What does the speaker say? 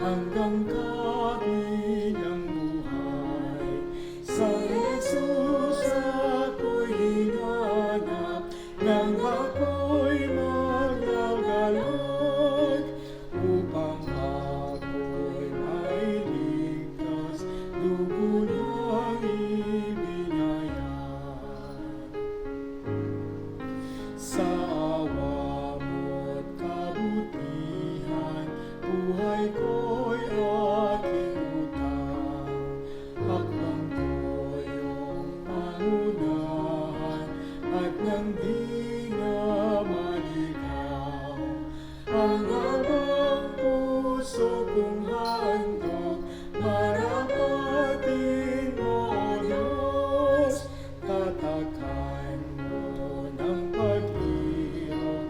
ang dongka mundo para atin, O Diyos. Tatakan mo ng pag-iyong